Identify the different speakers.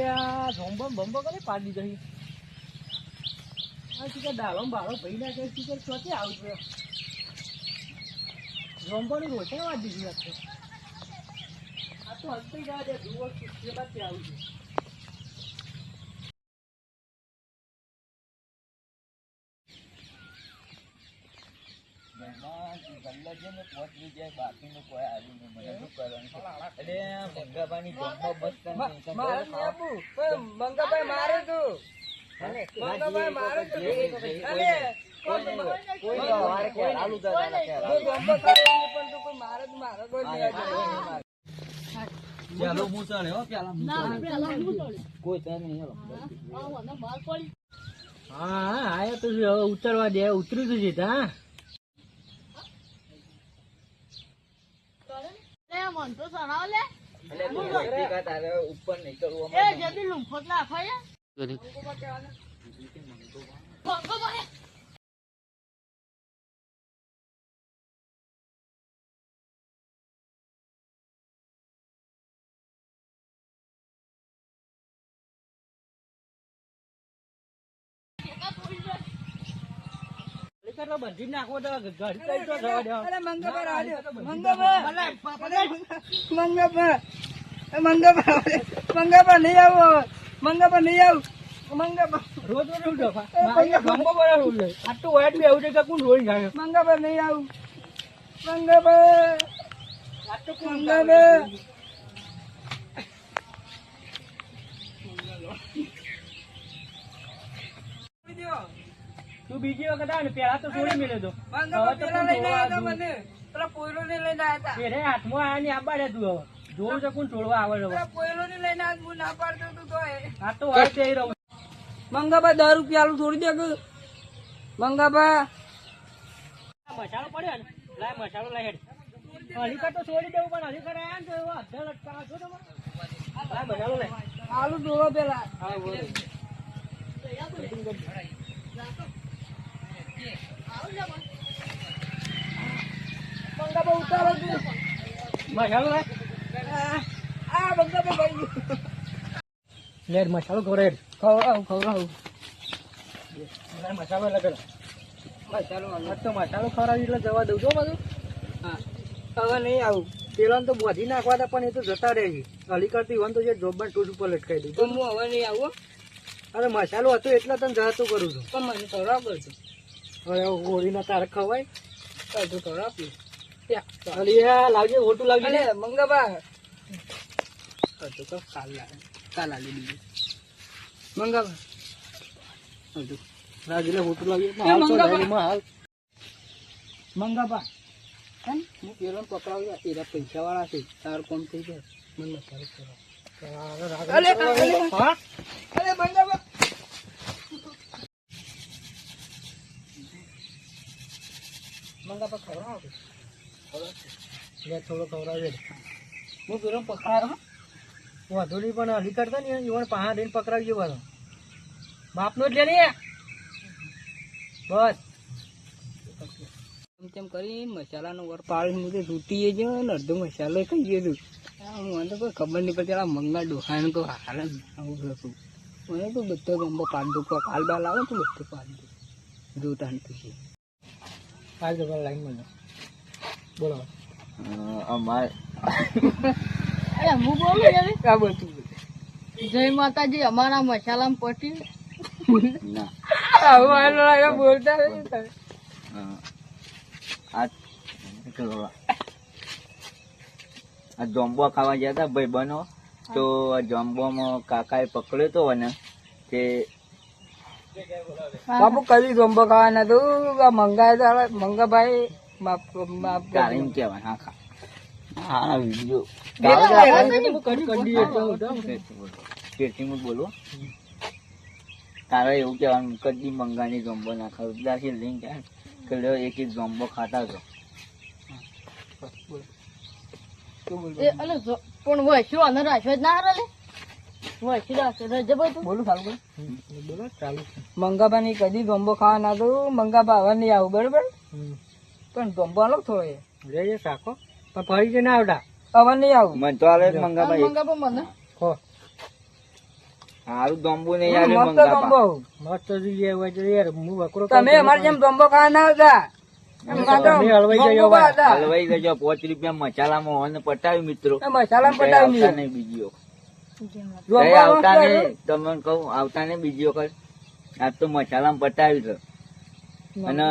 Speaker 1: આ ઝોમ્બો કરે પાડી દઈ. આ શું કે ડાળો બાળો ભાઈ ના કે શું કે ચોથી આવજો વાડી દીધી આ તો હલતી જવા દે જુઓ કે બાદ આવજો
Speaker 2: મારે નહીં. આપવું. જાય મંગાભાઈ મારે તું? મંગાભાઈ મારે તું અરે, કોણ મંગાભાઈ? ગમતો કરે છે, પણ તું કોઈ મારે જ મારે કોઈ નહીં.
Speaker 1: ચાલો હું ચાલે હો પેલા હા હા. આયા તો છે, હવે ઉતરવા દે ઉતર્યું તો છે હા
Speaker 2: ઉપર નીકળવું
Speaker 1: કેટલો બંધી નાખવો તો ઘર કઈ તો જવા દે
Speaker 2: અરે મંગાભાઈ રાડ્યો. મંગાભાઈ. મંગાભાઈ. એ મંગાભાઈ. મંગાભાઈ નહીં આવો હવે. મંગાભાઈ નહીં આવું મંગાભાઈ
Speaker 1: રોજ રોજ ઉઠો મારે ગમો બરાબર ઉઠે આટલું વાઈટ બી આવું છે કે કોણ રોઈ જાય
Speaker 2: મંગાભાઈ નહીં આવું મંગાભાઈ
Speaker 1: આટલું કોણ
Speaker 2: મંગાભાઈ
Speaker 1: તું બીજી વખત આવે ને પેલા તો છોડી મેળ્યો તો
Speaker 2: હતા
Speaker 1: એને હાથમાં આયા ની આબાડે તું હવે. જોઉં છે કોણ છોડવા આવે હવે.
Speaker 2: પેલા પોયરોને લઈને આજ હું ના પાડતો તું તો
Speaker 1: આ તો વાઈટ જઈ રહ્યો.
Speaker 2: મંગાભાઈ દસ રૂપિયા છોડી દે કે. મંગાભાઈ
Speaker 1: મસાલો પડ્યો ને લાય મસાલો લાય હેડ. હલીકા તો છોડી દેવું પણ હલીકા આયા ને તો એવો અડધા લટકા છો તમે. લાય મસાલો લાય
Speaker 2: આલુ ધોવા પેલા.
Speaker 1: હા બોલો.
Speaker 2: ઉતારો તું
Speaker 1: મસાલો
Speaker 2: આ આવું મંગાભાઈ ભાઈ
Speaker 1: લેડ મસાલો
Speaker 2: ખવડાવું
Speaker 1: મસાલો તો મસાલો ખવડાવી એટલે જવા દઉં છો બધું
Speaker 2: હા હવે નહીં આવું
Speaker 1: પેલા તો બોધી નાખવા હતા પણ એ તો જતા રહે છે હલી કરતી હોય તો જે જોબ ટૂસ ઉપર લટકાઈ
Speaker 2: તો
Speaker 1: દીધું
Speaker 2: હું હવે નહીં આવું.
Speaker 1: અરે મસાલો હતો એટલે તને જતું કરું છું
Speaker 2: પણ મને ખવડાવ કરજો
Speaker 1: હવે હોળીના તારે ખવાય
Speaker 2: કરજો ખવડાવ
Speaker 1: અલી લાવજે હોટું લાવજે.
Speaker 2: અરે મંગાભાઈ કરજો તો કાલ લાવે. કાલ આલી દીધું મંગાભાઈ કરજો
Speaker 1: રાજલે હોટું લાવજે.
Speaker 2: મંગાબા.
Speaker 1: હાલ
Speaker 2: હે ને? હું પેલો પકડાવ્યો એરા પૈસા વાળા છે. તાર કોમ થઈ જાય મને અલે, અલે.
Speaker 1: હા
Speaker 2: પર ખવડાવો
Speaker 1: લે થોડો ખવડાવજે
Speaker 2: હું પેલો પકડાયો
Speaker 1: હું. નહીં પણ હલી કરતા ને ઈવન પહાડ પકડાવી ગયો બધો બાપનો જ લે બસ.
Speaker 2: તેમ તેમ કરી મસાલાનો વર પાડી મુજબ તૂટીએ જ ને અડધો મસાલો ખાઈએ ગયો મને તો કોઈ ખબર નહીં પડતી આ મંગા ડોહાને તો હાલ જ આવું હતું. મને તો બધો ગંબો પાડી દઉં કાલ બાલ આવે તો બધો પાડી દઉં જોતા નથી
Speaker 1: કાલ તો લાઈનમાં બોલો.
Speaker 2: અમારે
Speaker 3: અરે હું બોલું એવી
Speaker 2: આ બધું.
Speaker 3: જય માતાજી અમારા મસાલામાં પટી
Speaker 2: ના. આવું બોલતા રહે તમે.
Speaker 4: આ જોમ્બો ખાવા ગયા હતા ભાઈ બનો તો આ જોમ્બોમાં કાકાએ પકડ્યો તો ને તે
Speaker 2: બાપુ કદી ગંબો ખાવાના તું? આ મંગા તારા મંગાભાઈ માફ માફ.
Speaker 4: તારીમ કહેવાય હા ખા. હા વીડિયો બોલો તારા એવું કહેવાનું કદી મંગાની જોમ્બો ના ખાવ ત્યાંથી લિંક કે લ્યો એક એક જોમ્બો ખાતા છો.
Speaker 2: શું બોલવું?
Speaker 3: એ અલે જો- પણ વસ્યું અને રાખ્યો જ ના હારે
Speaker 2: મંગાબા ની કદી ગંબો ખાવા ના તો મંગાબા હવે નહીં આવું બરોબર? પણ ગંબો આલો થોડો
Speaker 1: એ? રાખો પણ ફરી જઈને આવડા
Speaker 2: હવે નહીં આવું.
Speaker 4: મને તો આવે મંગાબા
Speaker 2: મસ્ત ગંબો
Speaker 1: મસ્ત જોઈએ હોય છે યાર
Speaker 4: રૂપિયા મસાલામાં પટાવી મિત્રો.
Speaker 2: મસાલા પટાવી
Speaker 4: નહીં બીજી. આવતા ને તમને કહું આવતા ને બીજી વખત. આજ તો મસાલામાં પટાવી છે. અને